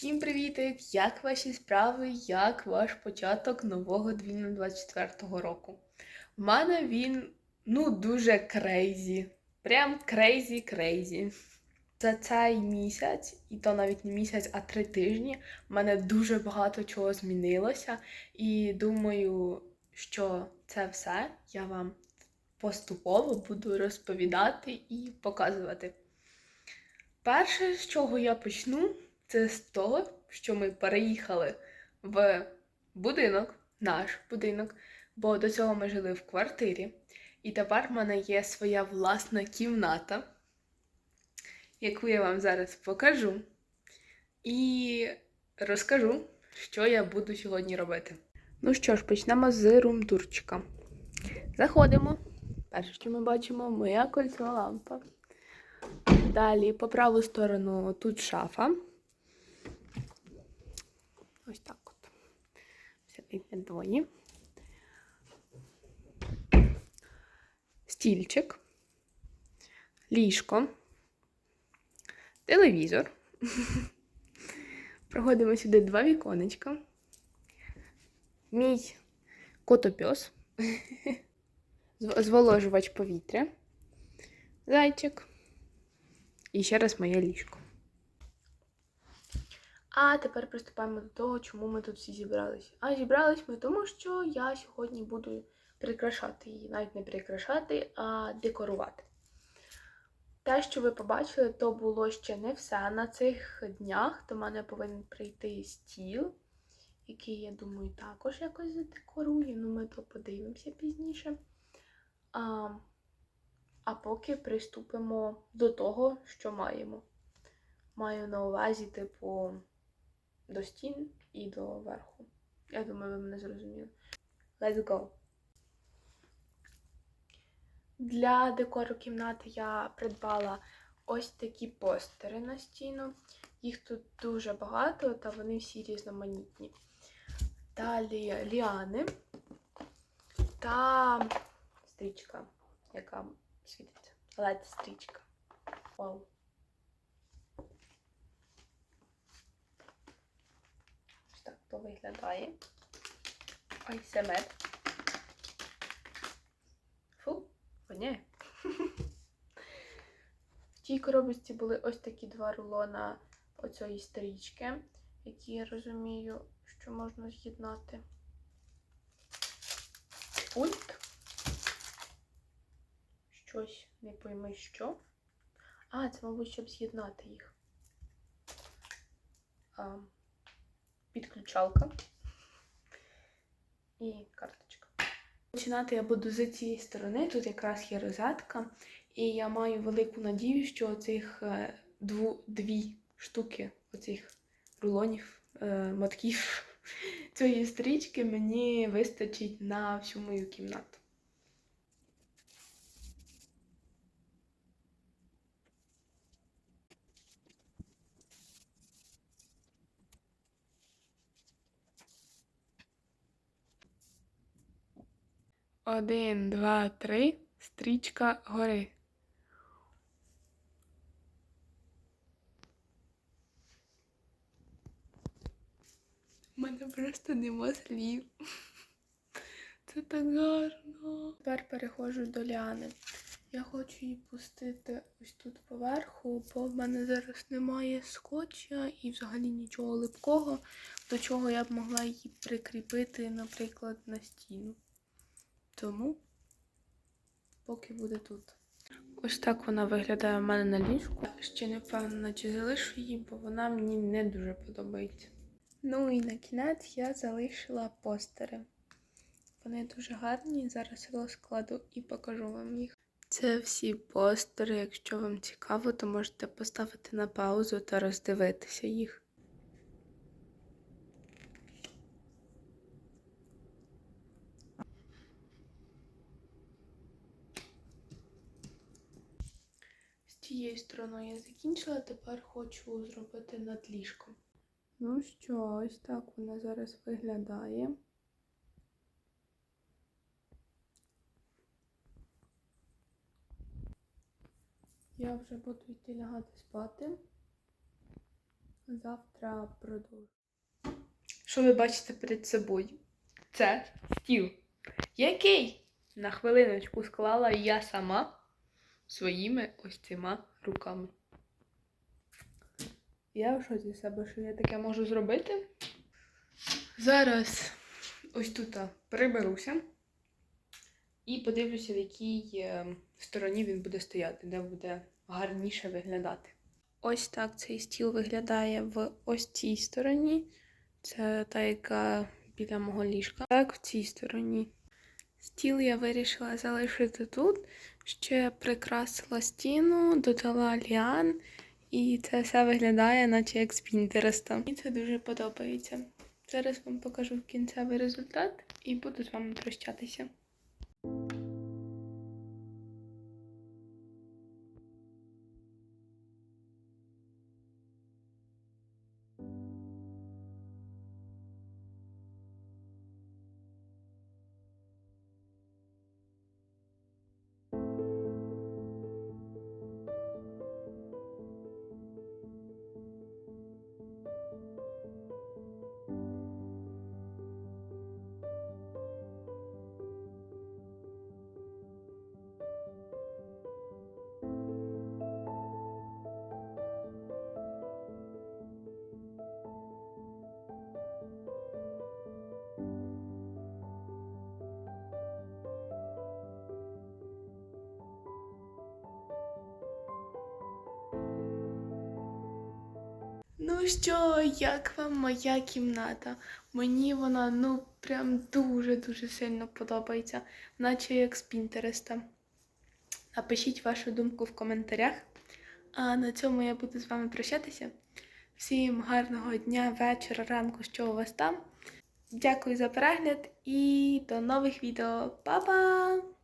Всім привітик! Як ваші справи? Як ваш початок нового 2024 року? У мене він ну дуже крейзі. Прям крейзі крейзі. За цей місяць, і то навіть не місяць, а три тижні, в мене дуже багато чого змінилося. І думаю, що це все я вам поступово буду розповідати і показувати. Перше, з чого я почну, це з того, що ми переїхали в будинок, наш будинок, бо до цього ми жили в квартирі. І тепер в мене є своя власна кімната, яку я вам зараз покажу. І розкажу, що я буду сьогодні робити. Ну що ж, почнемо з румтурчика. Заходимо. Перше, що ми бачимо, моя кольцова лампа. Далі по праву сторону тут шафа. Ось так от. Двоє. Стільчик, ліжко, телевізор. Проходимо сюди два віконечка. Мій котопьос, зволожувач повітря, зайчик. І ще раз моє ліжко. А тепер приступаємо до того, чому ми тут всі зібрались. А зібрались ми тому, що я сьогодні буду прикрашати її. Навіть не прикрашати, а декорувати. Те, що ви побачили, то було ще не все. На цих днях до мене повинен прийти стіл, який, я думаю, також якось задекорую. Ну, ми то подивимося пізніше. А, а поки приступимо до того, що маємо. Маю на увазі, типу, до стін і до верху. Я думаю, ви мене зрозуміли. Let's go! Для декору кімнати я придбала ось такі постери на стіну. Їх тут дуже багато, та вони всі різноманітні. Далі ліани та стрічка, яка світиться. led стрічка. Вау. Ось так то виглядає. Ой, семет. Фу, воняє. В тій коробочці були ось такі два рулона оцієї стрічки, які я розумію, що можна з'єднати. Пульт. Щось не пойми що. А, це, мабуть, щоб з'єднати їх. А, підключалка і карточка. Починати я буду з цієї сторони. Тут якраз є розетка, і я маю велику надію, що цих дву, дві штуки оцих рулонів, е, мотків цієї стрічки мені вистачить на всю мою кімнату. Один, два, три. Стрічка гори. У мене просто нема слів. Це так гарно. Тепер переходжу до Ліани. Я хочу її пустити ось тут поверху, бо в мене зараз немає скотча і взагалі нічого липкого, до чого я б могла її прикріпити, наприклад, на стіну. Тому поки буде тут. Ось так вона виглядає в мене на ліжку. Ще не впевнена, чи залишу її, бо вона мені не дуже подобається. Ну і на кінець я залишила постери. Вони дуже гарні. Зараз розкладу і покажу вам їх. Це всі постери. Якщо вам цікаво, то можете поставити на паузу та роздивитися їх. З тією стороною я закінчила, тепер хочу зробити над ліжком. Ну що, ось так вона зараз виглядає. Я вже буду йти лягати спати. завтра продовжу. Що ви бачите перед собою? Це стіл, який на хвилиночку склала я сама своїми ось цими руками. Я в шоці себе, що я таке можу зробити. Зараз ось тут приберуся і подивлюся, в якій е, стороні він буде стояти, де буде гарніше виглядати. Ось так цей стіл виглядає в ось цій стороні. Це та, яка біля мого ліжка. Так, в цій стороні. Стіл я вирішила залишити тут. Ще прикрасила стіну, додала ліан, і це все виглядає, наче як з Пінтереста. Мені це дуже подобається. Зараз вам покажу кінцевий результат і буду з вами прощатися. Ну що, як вам моя кімната? Мені вона ну прям дуже-дуже сильно подобається, наче як з Пінтереста. Напишіть вашу думку в коментарях. А на цьому я буду з вами прощатися. Всім гарного дня, вечора, ранку, що у вас там. Дякую за перегляд і до нових відео. Па-па!